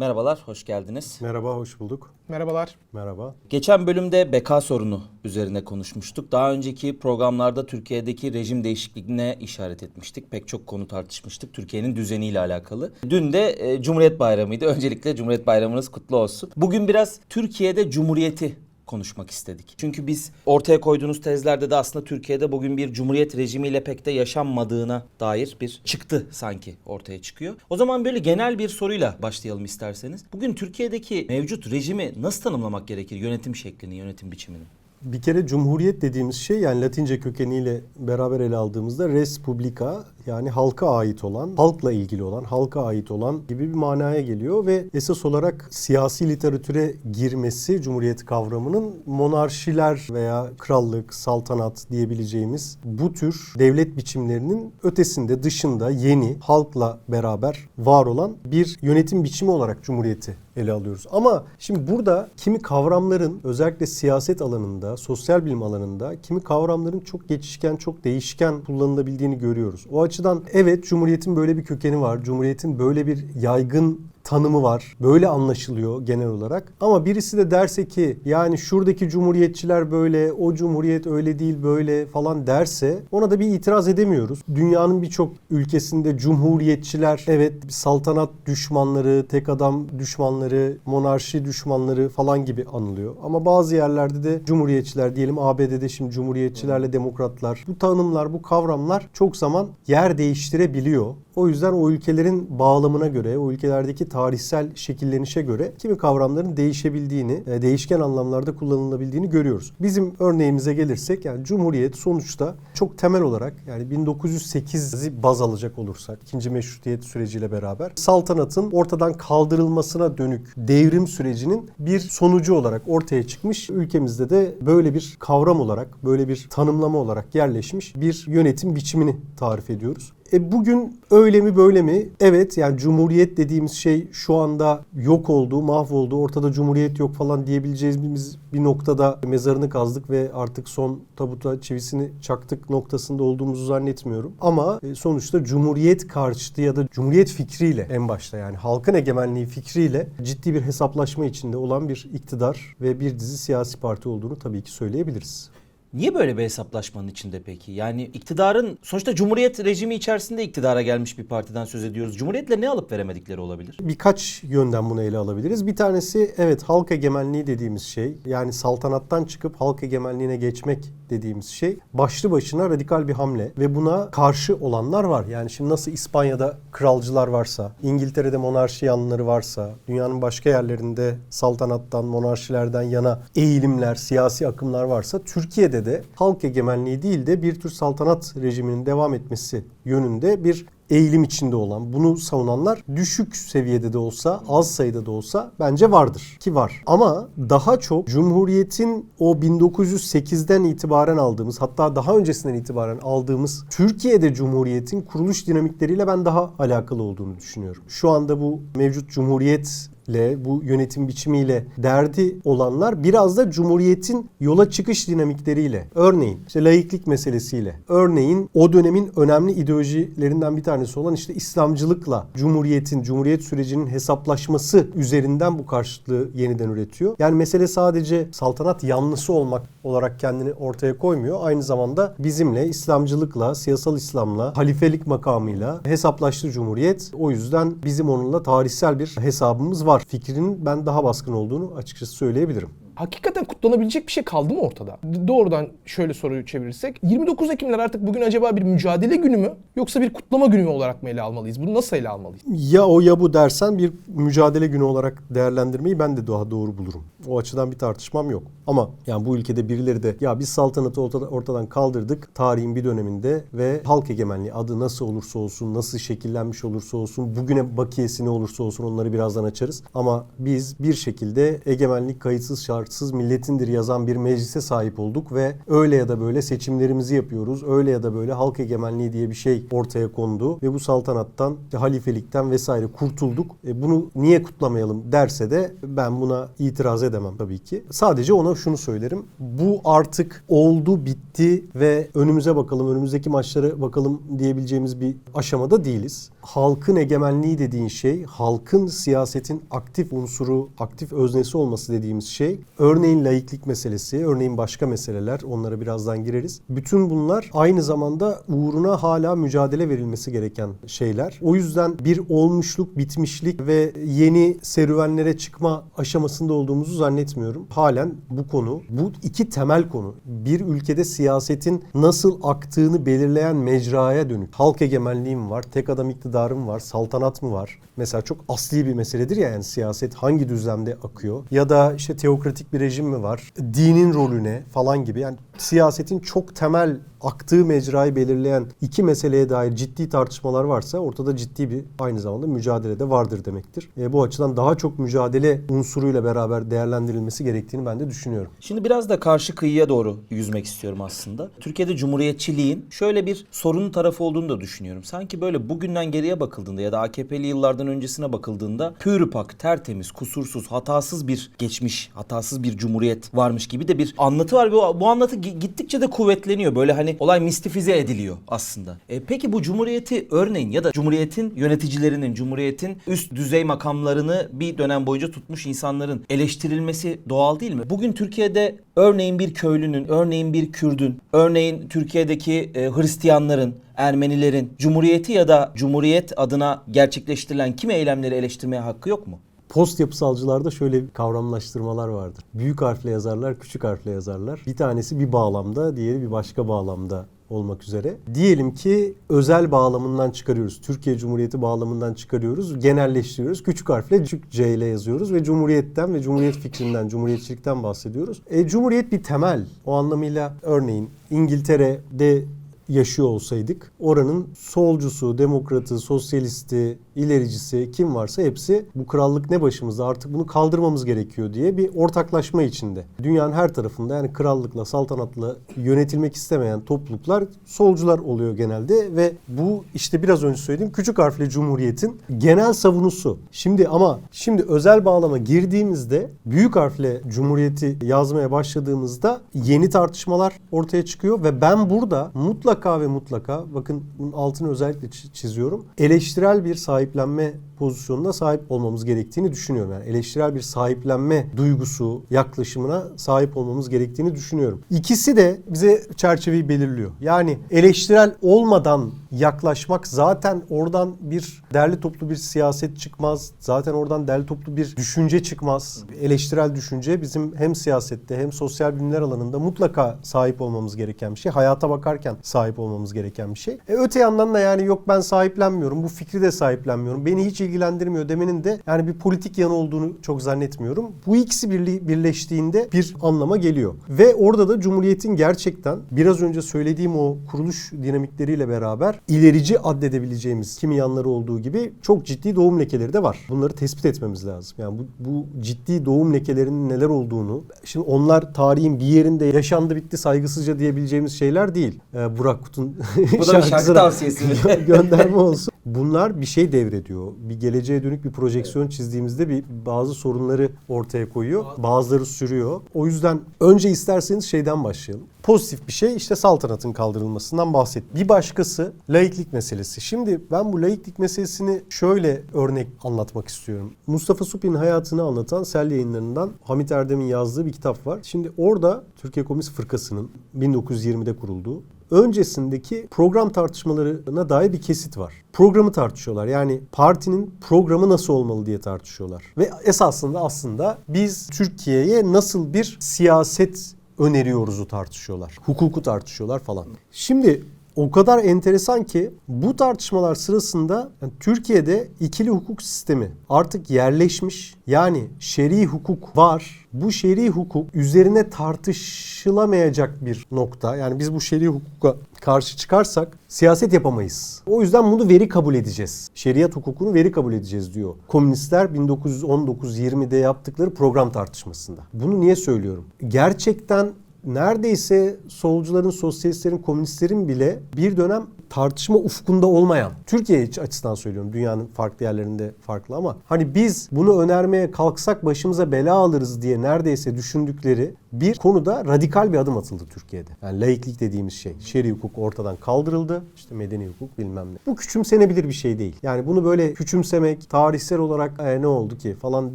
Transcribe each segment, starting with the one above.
Merhabalar, hoş geldiniz. Merhaba, hoş bulduk. Merhabalar. Merhaba. Geçen bölümde beka sorunu üzerine konuşmuştuk. Daha önceki programlarda Türkiye'deki rejim değişikliğine işaret etmiştik. Pek çok konu tartışmıştık Türkiye'nin düzeniyle alakalı. Dün de e, Cumhuriyet Bayramı'ydı. Öncelikle Cumhuriyet Bayramınız kutlu olsun. Bugün biraz Türkiye'de Cumhuriyeti konuşmak istedik. Çünkü biz ortaya koyduğunuz tezlerde de aslında Türkiye'de bugün bir cumhuriyet rejimiyle pek de yaşanmadığına dair bir çıktı sanki ortaya çıkıyor. O zaman böyle genel bir soruyla başlayalım isterseniz. Bugün Türkiye'deki mevcut rejimi nasıl tanımlamak gerekir? Yönetim şeklini, yönetim biçimini. Bir kere cumhuriyet dediğimiz şey yani Latince kökeniyle beraber ele aldığımızda res publica yani halka ait olan, halkla ilgili olan, halka ait olan gibi bir manaya geliyor ve esas olarak siyasi literatüre girmesi cumhuriyet kavramının monarşiler veya krallık, saltanat diyebileceğimiz bu tür devlet biçimlerinin ötesinde, dışında yeni halkla beraber var olan bir yönetim biçimi olarak cumhuriyeti ele alıyoruz. Ama şimdi burada kimi kavramların özellikle siyaset alanında, sosyal bilim alanında kimi kavramların çok geçişken, çok değişken kullanılabildiğini görüyoruz. O açıdan evet Cumhuriyet'in böyle bir kökeni var. Cumhuriyet'in böyle bir yaygın tanımı var. Böyle anlaşılıyor genel olarak. Ama birisi de derse ki yani şuradaki cumhuriyetçiler böyle, o cumhuriyet öyle değil böyle falan derse ona da bir itiraz edemiyoruz. Dünyanın birçok ülkesinde cumhuriyetçiler evet saltanat düşmanları, tek adam düşmanları, monarşi düşmanları falan gibi anılıyor. Ama bazı yerlerde de cumhuriyetçiler diyelim ABD'de şimdi cumhuriyetçilerle demokratlar bu tanımlar, bu kavramlar çok zaman yer değiştirebiliyor. O yüzden o ülkelerin bağlamına göre, o ülkelerdeki tarihsel şekillenişe göre kimi kavramların değişebildiğini, e, değişken anlamlarda kullanılabildiğini görüyoruz. Bizim örneğimize gelirsek yani Cumhuriyet sonuçta çok temel olarak yani 1908'i baz alacak olursak ikinci meşrutiyet süreciyle beraber saltanatın ortadan kaldırılmasına dönük devrim sürecinin bir sonucu olarak ortaya çıkmış. Ülkemizde de böyle bir kavram olarak, böyle bir tanımlama olarak yerleşmiş bir yönetim biçimini tarif ediyoruz. E bugün öyle mi böyle mi? Evet yani cumhuriyet dediğimiz şey şu anda yok oldu, mahvoldu. Ortada cumhuriyet yok falan diyebileceğimiz bir noktada mezarını kazdık ve artık son tabuta çivisini çaktık noktasında olduğumuzu zannetmiyorum. Ama e, sonuçta cumhuriyet karşıtı ya da cumhuriyet fikriyle en başta yani halkın egemenliği fikriyle ciddi bir hesaplaşma içinde olan bir iktidar ve bir dizi siyasi parti olduğunu tabii ki söyleyebiliriz. Niye böyle bir hesaplaşmanın içinde peki? Yani iktidarın sonuçta Cumhuriyet rejimi içerisinde iktidara gelmiş bir partiden söz ediyoruz. Cumhuriyetle ne alıp veremedikleri olabilir? Birkaç yönden bunu ele alabiliriz. Bir tanesi evet halk egemenliği dediğimiz şey yani saltanattan çıkıp halk egemenliğine geçmek dediğimiz şey başlı başına radikal bir hamle ve buna karşı olanlar var. Yani şimdi nasıl İspanya'da kralcılar varsa, İngiltere'de monarşi yanlıları varsa, dünyanın başka yerlerinde saltanattan, monarşilerden yana eğilimler, siyasi akımlar varsa Türkiye'de de halk egemenliği değil de bir tür saltanat rejiminin devam etmesi yönünde bir eğilim içinde olan, bunu savunanlar düşük seviyede de olsa, az sayıda da olsa bence vardır ki var. Ama daha çok Cumhuriyet'in o 1908'den itibaren aldığımız, hatta daha öncesinden itibaren aldığımız Türkiye'de Cumhuriyet'in kuruluş dinamikleriyle ben daha alakalı olduğunu düşünüyorum. Şu anda bu mevcut Cumhuriyet ile bu yönetim biçimiyle derdi olanlar biraz da Cumhuriyet'in yola çıkış dinamikleriyle, örneğin işte laiklik meselesiyle, örneğin o dönemin önemli ideolojilerinden bir tanesi olan işte İslamcılıkla Cumhuriyet'in, Cumhuriyet sürecinin hesaplaşması üzerinden bu karşıtlığı yeniden üretiyor. Yani mesele sadece saltanat yanlısı olmak olarak kendini ortaya koymuyor. Aynı zamanda bizimle, İslamcılıkla, siyasal İslam'la, halifelik makamıyla hesaplaştı Cumhuriyet. O yüzden bizim onunla tarihsel bir hesabımız var fikrinin ben daha baskın olduğunu açıkçası söyleyebilirim. Hakikaten kutlanabilecek bir şey kaldı mı ortada? Doğrudan şöyle soruyu çevirirsek 29 Ekimler artık bugün acaba bir mücadele günü mü yoksa bir kutlama günü mü olarak mı ele almalıyız? Bunu nasıl ele almalıyız? Ya o ya bu dersen bir mücadele günü olarak değerlendirmeyi ben de daha doğru bulurum. O açıdan bir tartışmam yok. Ama yani bu ülkede birileri de ya biz saltanatı ortada- ortadan kaldırdık tarihin bir döneminde ve halk egemenliği adı nasıl olursa olsun, nasıl şekillenmiş olursa olsun, bugüne bakiyesi ne olursa olsun onları birazdan açarız. Ama biz bir şekilde egemenlik kayıtsız şartsız milletindir yazan bir meclise sahip olduk ve öyle ya da böyle seçimlerimizi yapıyoruz. Öyle ya da böyle halk egemenliği diye bir şey ortaya kondu ve bu saltanattan, halifelikten vesaire kurtulduk. E bunu niye kutlamayalım derse de ben buna itiraz edemem tabii ki. Sadece ona şunu söylerim. Bu artık oldu, bitti ve önümüze bakalım, önümüzdeki maçlara bakalım diyebileceğimiz bir aşamada değiliz. Halkın egemenliği dediğin şey, halkın siyasetin aktif unsuru, aktif öznesi olması dediğimiz şey, örneğin laiklik meselesi, örneğin başka meseleler, onlara birazdan gireriz. Bütün bunlar aynı zamanda uğruna hala mücadele verilmesi gereken şeyler. O yüzden bir olmuşluk, bitmişlik ve yeni serüvenlere çıkma aşamasında olduğumuzu zannetmiyorum. Halen bu konu, bu iki temel konu. Bir ülkede siyasetin nasıl aktığını belirleyen mecraya dönük. Halk egemenliği mi var, tek adam iktidarı mı var, saltanat mı var? Mesela çok asli bir meseledir ya yani siyaset hangi düzlemde akıyor? Ya da işte teokratik bir rejim mi var? Dinin rolü ne falan gibi. Yani siyasetin çok temel aktığı mecrayı belirleyen iki meseleye dair ciddi tartışmalar varsa ortada ciddi bir aynı zamanda mücadele de vardır demektir. E, bu açıdan daha çok mücadele unsuruyla beraber değerlendirilmesi gerektiğini ben de düşünüyorum. Şimdi biraz da karşı kıyıya doğru yüzmek istiyorum aslında. Türkiye'de cumhuriyetçiliğin şöyle bir sorunun tarafı olduğunu da düşünüyorum. Sanki böyle bugünden geriye bakıldığında ya da AKP'li yıllardan öncesine bakıldığında pürüpak, tertemiz, kusursuz, hatasız bir geçmiş, hatasız bir cumhuriyet varmış gibi de bir anlatı var. Bu, bu anlatı gi- gittikçe de kuvvetleniyor. Böyle hani olay mistifize ediliyor aslında. E, peki bu cumhuriyeti örneğin ya da cumhuriyetin yöneticilerinin, cumhuriyetin üst düzey makamlarını bir dönem boyunca tutmuş insanların eleştirilmesi doğal değil mi? Bugün Türkiye'de örneğin bir köylünün, örneğin bir Kürdün, örneğin Türkiye'deki e, Hristiyanların, Ermenilerin cumhuriyeti ya da cumhuriyet adına gerçekleştirilen kimi eylemleri eleştirmeye hakkı yok mu? Post yapısalcılarda şöyle kavramlaştırmalar vardır. Büyük harfle yazarlar, küçük harfle yazarlar. Bir tanesi bir bağlamda, diğeri bir başka bağlamda olmak üzere. Diyelim ki özel bağlamından çıkarıyoruz. Türkiye Cumhuriyeti bağlamından çıkarıyoruz. Genelleştiriyoruz. Küçük harfle küçük C ile yazıyoruz ve Cumhuriyet'ten ve Cumhuriyet fikrinden, Cumhuriyetçilikten bahsediyoruz. E, Cumhuriyet bir temel. O anlamıyla örneğin İngiltere'de yaşıyor olsaydık oranın solcusu, demokratı, sosyalisti, ilericisi kim varsa hepsi bu krallık ne başımızda artık bunu kaldırmamız gerekiyor diye bir ortaklaşma içinde. Dünyanın her tarafında yani krallıkla, saltanatla yönetilmek istemeyen topluluklar solcular oluyor genelde ve bu işte biraz önce söylediğim küçük harfli cumhuriyetin genel savunusu. Şimdi ama şimdi özel bağlama girdiğimizde büyük harfle cumhuriyeti yazmaya başladığımızda yeni tartışmalar ortaya çıkıyor ve ben burada mutlaka ve mutlaka bakın bunun altını özellikle çi- çiziyorum. Eleştirel bir sahiplenme pozisyonuna sahip olmamız gerektiğini düşünüyorum. Yani eleştirel bir sahiplenme duygusu, yaklaşımına sahip olmamız gerektiğini düşünüyorum. İkisi de bize çerçeveyi belirliyor. Yani eleştirel olmadan yaklaşmak zaten oradan bir derli toplu bir siyaset çıkmaz. Zaten oradan derli toplu bir düşünce çıkmaz. Eleştirel düşünce bizim hem siyasette hem sosyal bilimler alanında mutlaka sahip olmamız gereken bir şey. Hayata bakarken sahip olmamız gereken bir şey. E öte yandan da yani yok ben sahiplenmiyorum, bu fikri de sahiplenmiyorum, beni hiç ilgilendirmiyor demenin de yani bir politik yanı olduğunu çok zannetmiyorum. Bu ikisi birleştiğinde bir anlama geliyor. Ve orada da Cumhuriyet'in gerçekten biraz önce söylediğim o kuruluş dinamikleriyle beraber ilerici addedebileceğimiz kimi yanları olduğu gibi çok ciddi doğum lekeleri de var. Bunları tespit etmemiz lazım. Yani bu, bu ciddi doğum lekelerinin neler olduğunu şimdi onlar tarihin bir yerinde yaşandı bitti saygısızca diyebileceğimiz şeyler değil. Ee, Burak Kut'un Bu da bir şarkı tavsiyesi gönderme olsun. Bunlar bir şey devrediyor. Bir geleceğe dönük bir projeksiyon çizdiğimizde bir bazı sorunları ortaya koyuyor. Bazıları sürüyor. O yüzden önce isterseniz şeyden başlayalım. Pozitif bir şey işte saltanatın kaldırılmasından bahset. Bir başkası laiklik meselesi. Şimdi ben bu laiklik meselesini şöyle örnek anlatmak istiyorum. Mustafa Supin'in hayatını anlatan Sel yayınlarından Hamit Erdem'in yazdığı bir kitap var. Şimdi orada Türkiye Komünist Fırkası'nın 1920'de kurulduğu öncesindeki program tartışmalarına dair bir kesit var. Programı tartışıyorlar. Yani partinin programı nasıl olmalı diye tartışıyorlar. Ve esasında aslında biz Türkiye'ye nasıl bir siyaset öneriyoruzu tartışıyorlar. Hukuku tartışıyorlar falan. Şimdi o kadar enteresan ki bu tartışmalar sırasında yani Türkiye'de ikili hukuk sistemi artık yerleşmiş. Yani şer'i hukuk var. Bu şer'i hukuk üzerine tartışılamayacak bir nokta. Yani biz bu şer'i hukuka karşı çıkarsak siyaset yapamayız. O yüzden bunu veri kabul edeceğiz. Şeriat hukukunu veri kabul edeceğiz diyor. Komünistler 1919-20'de yaptıkları program tartışmasında. Bunu niye söylüyorum? Gerçekten neredeyse solcuların, sosyalistlerin, komünistlerin bile bir dönem tartışma ufkunda olmayan, Türkiye açısından söylüyorum dünyanın farklı yerlerinde farklı ama hani biz bunu önermeye kalksak başımıza bela alırız diye neredeyse düşündükleri bir konuda radikal bir adım atıldı Türkiye'de. Yani laiklik dediğimiz şey, şer'i hukuk ortadan kaldırıldı. İşte medeni hukuk bilmem ne. Bu küçümsenebilir bir şey değil. Yani bunu böyle küçümsemek, tarihsel olarak "E, ne oldu ki falan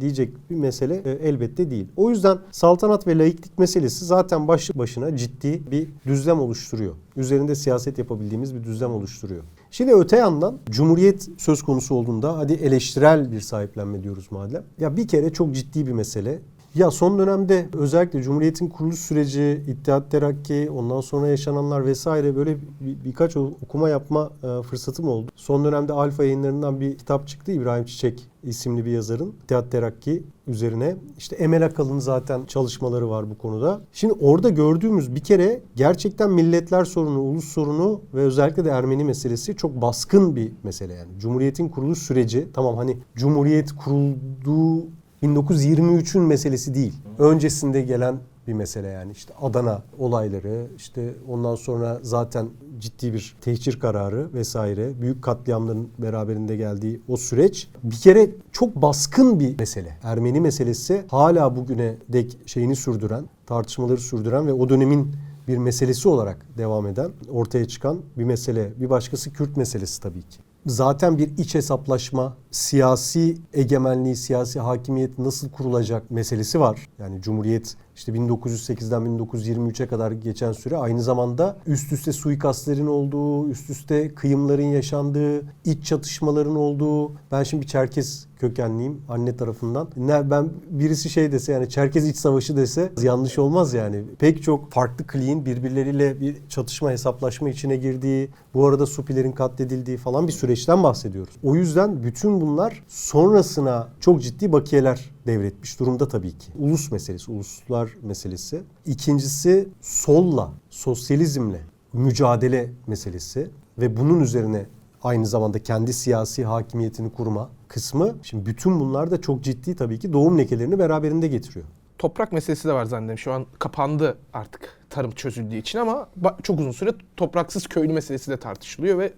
diyecek bir mesele e, elbette değil. O yüzden saltanat ve laiklik meselesi zaten başlı başına ciddi bir düzlem oluşturuyor. Üzerinde siyaset yapabildiğimiz bir düzlem oluşturuyor. Şimdi öte yandan Cumhuriyet söz konusu olduğunda hadi eleştirel bir sahiplenme diyoruz madem. Ya bir kere çok ciddi bir mesele. Ya son dönemde özellikle Cumhuriyet'in kuruluş süreci, İttihat Terakki, ondan sonra yaşananlar vesaire böyle bir, birkaç okuma yapma e, fırsatım oldu. Son dönemde Alfa yayınlarından bir kitap çıktı İbrahim Çiçek isimli bir yazarın İttihat Terakki üzerine. İşte Emel Akalın zaten çalışmaları var bu konuda. Şimdi orada gördüğümüz bir kere gerçekten milletler sorunu, ulus sorunu ve özellikle de Ermeni meselesi çok baskın bir mesele yani. Cumhuriyet'in kuruluş süreci tamam hani Cumhuriyet kurulduğu 1923'ün meselesi değil. Öncesinde gelen bir mesele yani işte Adana olayları işte ondan sonra zaten ciddi bir tehcir kararı vesaire büyük katliamların beraberinde geldiği o süreç bir kere çok baskın bir mesele. Ermeni meselesi hala bugüne dek şeyini sürdüren, tartışmaları sürdüren ve o dönemin bir meselesi olarak devam eden, ortaya çıkan bir mesele. Bir başkası Kürt meselesi tabii ki zaten bir iç hesaplaşma, siyasi egemenliği, siyasi hakimiyet nasıl kurulacak meselesi var. Yani Cumhuriyet işte 1908'den 1923'e kadar geçen süre aynı zamanda üst üste suikastlerin olduğu, üst üste kıyımların yaşandığı, iç çatışmaların olduğu. Ben şimdi bir Çerkez kökenliyim anne tarafından. Ben birisi şey dese yani Çerkez iç savaşı dese yanlış olmaz yani. Pek çok farklı kliğin birbirleriyle bir çatışma hesaplaşma içine girdiği, bu arada Supilerin katledildiği falan bir süreçten bahsediyoruz. O yüzden bütün bunlar sonrasına çok ciddi bakiyeler devretmiş durumda tabii ki. Ulus meselesi, uluslar meselesi. İkincisi solla, sosyalizmle mücadele meselesi ve bunun üzerine aynı zamanda kendi siyasi hakimiyetini kurma kısmı. Şimdi bütün bunlar da çok ciddi tabii ki doğum lekelerini beraberinde getiriyor. Toprak meselesi de var zannederim. Şu an kapandı artık tarım çözüldüğü için ama çok uzun süre topraksız köylü meselesi de tartışılıyor ve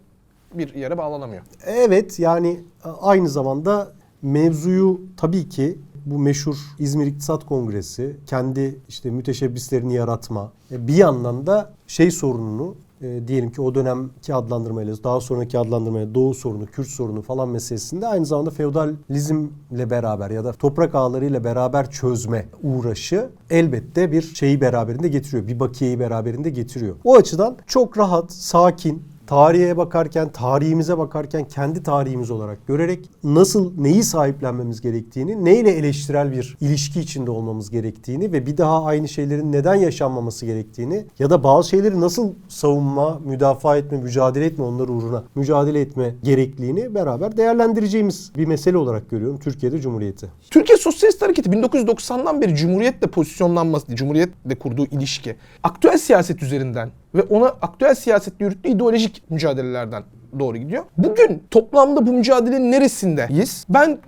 bir yere bağlanamıyor. Evet yani aynı zamanda mevzuyu tabii ki bu meşhur İzmir İktisat Kongresi kendi işte müteşebbislerini yaratma e, bir yandan da şey sorununu e, diyelim ki o dönemki adlandırmayla daha sonraki adlandırmayla Doğu sorunu, Kürt sorunu falan meselesinde aynı zamanda feodalizmle beraber ya da toprak ağlarıyla beraber çözme uğraşı elbette bir şeyi beraberinde getiriyor. Bir bakiyeyi beraberinde getiriyor. O açıdan çok rahat, sakin, tarihe bakarken, tarihimize bakarken kendi tarihimiz olarak görerek nasıl neyi sahiplenmemiz gerektiğini, neyle eleştirel bir ilişki içinde olmamız gerektiğini ve bir daha aynı şeylerin neden yaşanmaması gerektiğini ya da bazı şeyleri nasıl savunma, müdafaa etme, mücadele etme onlar uğruna mücadele etme gerekliliğini beraber değerlendireceğimiz bir mesele olarak görüyorum Türkiye'de Cumhuriyeti. Türkiye Sosyalist Hareketi 1990'dan beri Cumhuriyet'le pozisyonlanması, Cumhuriyet'le kurduğu ilişki, aktüel siyaset üzerinden ve ona aktüel siyasetle yürüttüğü ideolojik mücadelelerden doğru gidiyor. Bugün toplamda bu mücadelenin neresindeyiz? Ben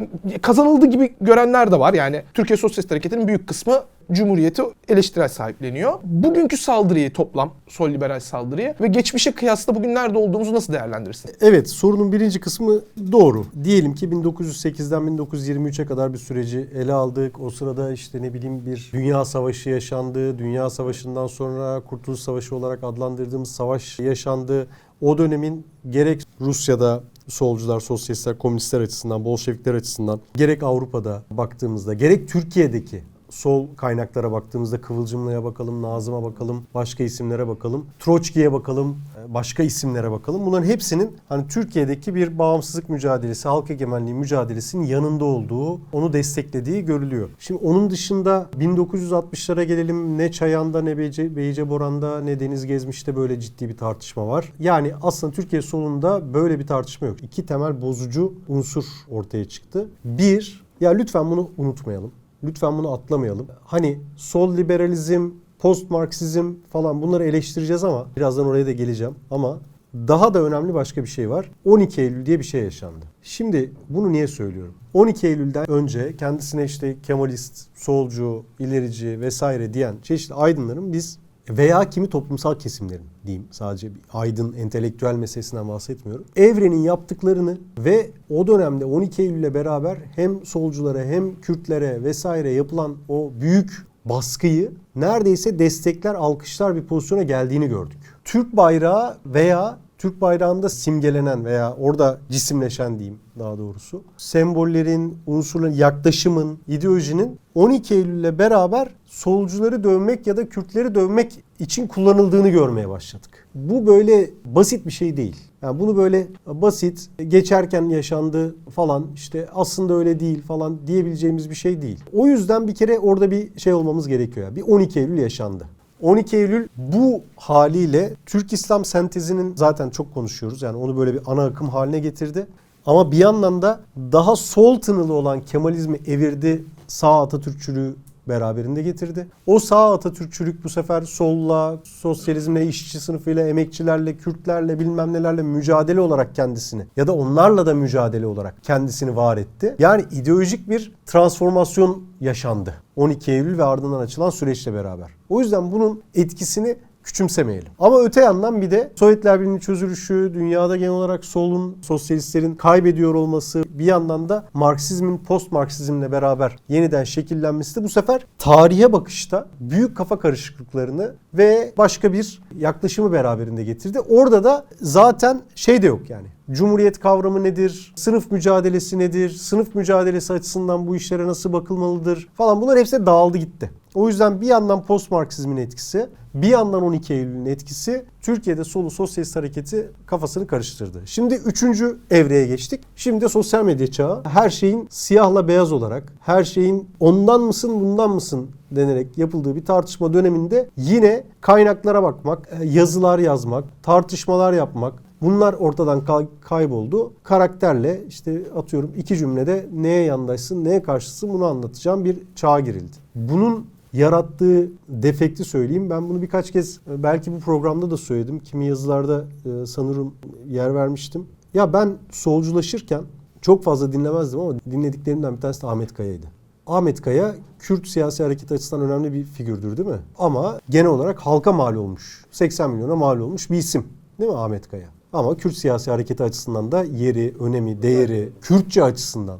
kazanıldığı gibi görenler de var. Yani Türkiye Sosyalist Hareketi'nin büyük kısmı Cumhuriyeti eleştirel sahipleniyor. Bugünkü saldırıyı toplam, sol liberal saldırıyı ve geçmişe kıyasla bugün nerede olduğumuzu nasıl değerlendirirsin? Evet sorunun birinci kısmı doğru. Diyelim ki 1908'den 1923'e kadar bir süreci ele aldık. O sırada işte ne bileyim bir dünya savaşı yaşandı. Dünya savaşından sonra Kurtuluş Savaşı olarak adlandırdığımız savaş yaşandı. O dönemin gerek Rusya'da solcular, sosyalistler, komünistler açısından, Bolşevikler açısından gerek Avrupa'da baktığımızda gerek Türkiye'deki sol kaynaklara baktığımızda Kıvılcımlı'ya bakalım, Nazım'a bakalım, başka isimlere bakalım, Troçki'ye bakalım, başka isimlere bakalım. Bunların hepsinin hani Türkiye'deki bir bağımsızlık mücadelesi, halk egemenliği mücadelesinin yanında olduğu, onu desteklediği görülüyor. Şimdi onun dışında 1960'lara gelelim ne Çayan'da ne Beyce, Beyce Boran'da ne Deniz Gezmiş'te böyle ciddi bir tartışma var. Yani aslında Türkiye solunda böyle bir tartışma yok. İki temel bozucu unsur ortaya çıktı. Bir, ya lütfen bunu unutmayalım. Lütfen bunu atlamayalım. Hani sol liberalizm, post Marksizm falan bunları eleştireceğiz ama birazdan oraya da geleceğim. Ama daha da önemli başka bir şey var. 12 Eylül diye bir şey yaşandı. Şimdi bunu niye söylüyorum? 12 Eylül'den önce kendisine işte Kemalist, solcu, ilerici vesaire diyen çeşitli aydınların biz veya kimi toplumsal kesimlerin diyeyim sadece bir aydın entelektüel meselesinden bahsetmiyorum. Evrenin yaptıklarını ve o dönemde 12 Eylül'le beraber hem solculara hem Kürtlere vesaire yapılan o büyük baskıyı neredeyse destekler, alkışlar bir pozisyona geldiğini gördük. Türk bayrağı veya Türk bayrağında simgelenen veya orada cisimleşen diyeyim daha doğrusu. Sembollerin, unsurların, yaklaşımın, ideolojinin 12 Eylül'le beraber solcuları dövmek ya da Kürtleri dövmek için kullanıldığını görmeye başladık. Bu böyle basit bir şey değil. Yani bunu böyle basit, geçerken yaşandı falan işte aslında öyle değil falan diyebileceğimiz bir şey değil. O yüzden bir kere orada bir şey olmamız gerekiyor. Bir 12 Eylül yaşandı. 12 Eylül bu haliyle Türk İslam sentezinin zaten çok konuşuyoruz. Yani onu böyle bir ana akım haline getirdi. Ama bir yandan da daha sol tınılı olan Kemalizmi evirdi, sağ Atatürkçülüğü beraberinde getirdi. O sağ Atatürkçülük bu sefer solla, sosyalizmle, işçi sınıfıyla, emekçilerle, Kürtlerle bilmem nelerle mücadele olarak kendisini ya da onlarla da mücadele olarak kendisini var etti. Yani ideolojik bir transformasyon yaşandı. 12 Eylül ve ardından açılan süreçle beraber. O yüzden bunun etkisini küçümsemeyelim. Ama öte yandan bir de Sovyetler Birliği'nin çözülüşü, dünyada genel olarak solun, sosyalistlerin kaybediyor olması, bir yandan da Marksizmin post-Marksizmle beraber yeniden şekillenmesi de bu sefer tarihe bakışta büyük kafa karışıklıklarını ve başka bir yaklaşımı beraberinde getirdi. Orada da zaten şey de yok yani. Cumhuriyet kavramı nedir? Sınıf mücadelesi nedir? Sınıf mücadelesi açısından bu işlere nasıl bakılmalıdır? Falan bunlar hepsi dağıldı gitti. O yüzden bir yandan post-Marksizmin etkisi, bir yandan 12 Eylül'ün etkisi Türkiye'de solu sosyalist hareketi kafasını karıştırdı. Şimdi üçüncü evreye geçtik. Şimdi sosyal medya çağı. Her şeyin siyahla beyaz olarak, her şeyin ondan mısın bundan mısın denerek yapıldığı bir tartışma döneminde yine kaynaklara bakmak, yazılar yazmak, tartışmalar yapmak, Bunlar ortadan kay- kayboldu. Karakterle işte atıyorum iki cümlede neye yandaşsın, neye karşısın bunu anlatacağım bir çağa girildi. Bunun yarattığı defekti söyleyeyim. Ben bunu birkaç kez e, belki bu programda da söyledim. Kimi yazılarda e, sanırım yer vermiştim. Ya ben solculaşırken çok fazla dinlemezdim ama dinlediklerimden bir tanesi de Ahmet Kaya'ydı. Ahmet Kaya Kürt siyasi hareket açısından önemli bir figürdür değil mi? Ama genel olarak halka mal olmuş, 80 milyona mal olmuş bir isim değil mi Ahmet Kaya? Ama Kürt siyasi hareketi açısından da yeri, önemi, değeri, Kürtçe açısından.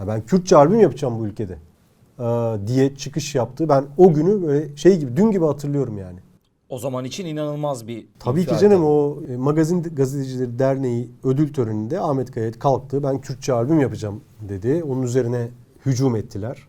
Ya ben Kürtçe albüm yapacağım bu ülkede ee, diye çıkış yaptı. Ben o günü böyle şey gibi, dün gibi hatırlıyorum yani. O zaman için inanılmaz bir Tabii ki canım o e, Magazin Gazetecileri Derneği ödül töreninde Ahmet Kaya kalktı. Ben Kürtçe albüm yapacağım dedi. Onun üzerine hücum ettiler.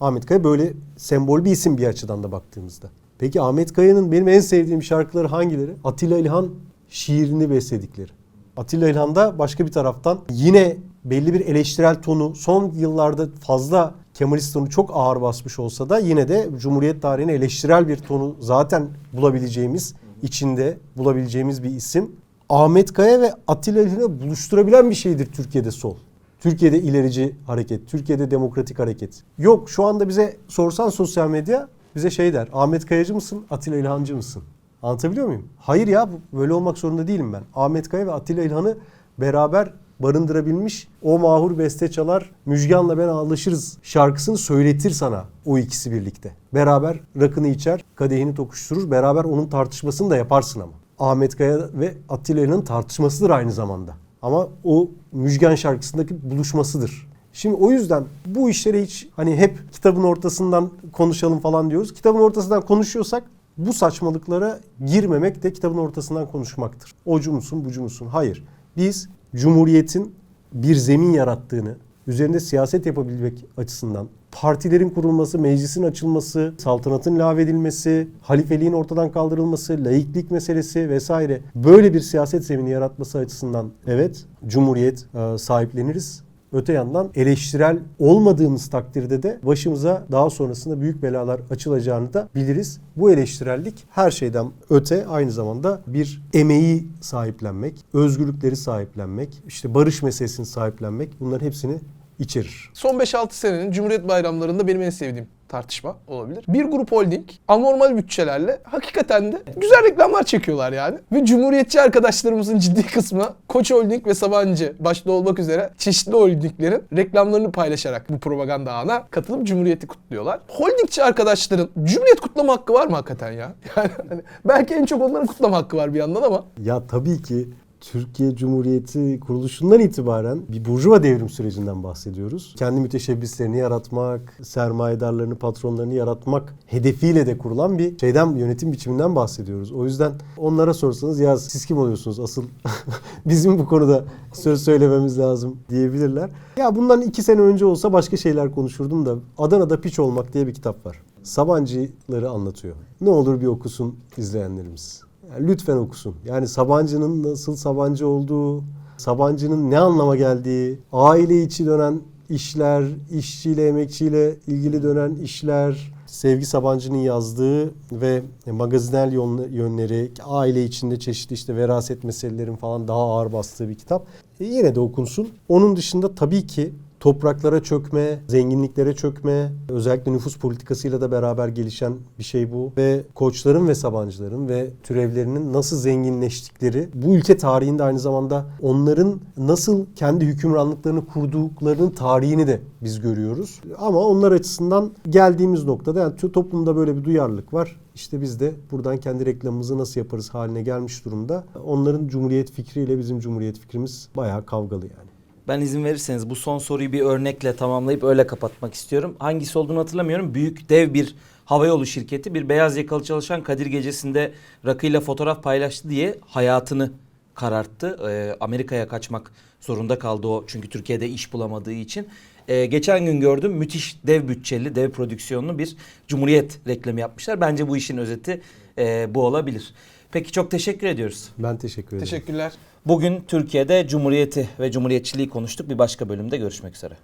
Ahmet Kaya böyle sembol bir isim bir açıdan da baktığımızda. Peki Ahmet Kaya'nın benim en sevdiğim şarkıları hangileri? Atilla İlhan şiirini besledikleri. Atilla İlhan da başka bir taraftan yine belli bir eleştirel tonu son yıllarda fazla Kemalist tonu çok ağır basmış olsa da yine de Cumhuriyet tarihine eleştirel bir tonu zaten bulabileceğimiz, içinde bulabileceğimiz bir isim. Ahmet Kaya ve Atilla İlhan'ı buluşturabilen bir şeydir Türkiye'de sol. Türkiye'de ilerici hareket, Türkiye'de demokratik hareket. Yok şu anda bize sorsan sosyal medya bize şey der. Ahmet Kayacı mısın, Atilla İlhancı mısın? Anlatabiliyor muyum? Hayır ya böyle olmak zorunda değilim ben. Ahmet Kaya ve Atilla İlhan'ı beraber barındırabilmiş o mahur beste çalar Müjgan'la ben ağlaşırız şarkısını söyletir sana o ikisi birlikte. Beraber rakını içer, kadehini tokuşturur, beraber onun tartışmasını da yaparsın ama. Ahmet Kaya ve Atilla İlhan'ın tartışmasıdır aynı zamanda. Ama o Müjgan şarkısındaki buluşmasıdır. Şimdi o yüzden bu işlere hiç hani hep kitabın ortasından konuşalım falan diyoruz. Kitabın ortasından konuşuyorsak bu saçmalıklara girmemek de kitabın ortasından konuşmaktır. Ocu musun, bucu musun? Hayır. Biz Cumhuriyet'in bir zemin yarattığını, üzerinde siyaset yapabilmek açısından partilerin kurulması, meclisin açılması, saltanatın lağvedilmesi, halifeliğin ortadan kaldırılması, laiklik meselesi vesaire böyle bir siyaset zemini yaratması açısından evet Cumhuriyet e, sahipleniriz. Öte yandan eleştirel olmadığımız takdirde de başımıza daha sonrasında büyük belalar açılacağını da biliriz. Bu eleştirellik her şeyden öte aynı zamanda bir emeği sahiplenmek, özgürlükleri sahiplenmek, işte barış meselesini sahiplenmek bunların hepsini içerir. Son 5-6 senenin Cumhuriyet bayramlarında benim en sevdiğim tartışma olabilir. Bir grup holding anormal bütçelerle hakikaten de güzel reklamlar çekiyorlar yani. Ve cumhuriyetçi arkadaşlarımızın ciddi kısmı Koç Holding ve Sabancı başta olmak üzere çeşitli holdinglerin reklamlarını paylaşarak bu propaganda ağına katılıp Cumhuriyeti kutluyorlar. Holdingçi arkadaşların Cumhuriyet kutlama hakkı var mı hakikaten ya? Yani hani belki en çok onların kutlama hakkı var bir yandan ama Ya tabii ki Türkiye Cumhuriyeti kuruluşundan itibaren bir burjuva devrim sürecinden bahsediyoruz. Kendi müteşebbislerini yaratmak, sermayedarlarını, patronlarını yaratmak hedefiyle de kurulan bir şeyden, yönetim biçiminden bahsediyoruz. O yüzden onlara sorsanız ya siz kim oluyorsunuz asıl bizim bu konuda söz söylememiz lazım diyebilirler. Ya bundan iki sene önce olsa başka şeyler konuşurdum da Adana'da Piç Olmak diye bir kitap var. Sabancıları anlatıyor. Ne olur bir okusun izleyenlerimiz. Lütfen okusun. Yani Sabancı'nın nasıl Sabancı olduğu, Sabancı'nın ne anlama geldiği, aile içi dönen işler, işçiyle, emekçiyle ilgili dönen işler, Sevgi Sabancı'nın yazdığı ve magazinel yön- yönleri, aile içinde çeşitli işte veraset meselelerin falan daha ağır bastığı bir kitap. E, yine de okunsun. Onun dışında tabii ki topraklara çökme, zenginliklere çökme, özellikle nüfus politikasıyla da beraber gelişen bir şey bu. Ve koçların ve sabancıların ve türevlerinin nasıl zenginleştikleri, bu ülke tarihinde aynı zamanda onların nasıl kendi hükümranlıklarını kurduklarının tarihini de biz görüyoruz. Ama onlar açısından geldiğimiz noktada yani toplumda böyle bir duyarlılık var. İşte biz de buradan kendi reklamımızı nasıl yaparız haline gelmiş durumda. Onların cumhuriyet fikriyle bizim cumhuriyet fikrimiz bayağı kavgalı yani. Ben izin verirseniz bu son soruyu bir örnekle tamamlayıp öyle kapatmak istiyorum. Hangisi olduğunu hatırlamıyorum. Büyük dev bir havayolu şirketi bir beyaz yakalı çalışan Kadir Gecesi'nde rakıyla fotoğraf paylaştı diye hayatını kararttı. Ee, Amerika'ya kaçmak zorunda kaldı o çünkü Türkiye'de iş bulamadığı için. Ee, geçen gün gördüm müthiş dev bütçeli, dev prodüksiyonlu bir Cumhuriyet reklamı yapmışlar. Bence bu işin özeti e, bu olabilir. Peki çok teşekkür ediyoruz. Ben teşekkür ederim. teşekkürler. Bugün Türkiye'de Cumhuriyeti ve Cumhuriyetçiliği konuştuk. Bir başka bölümde görüşmek üzere.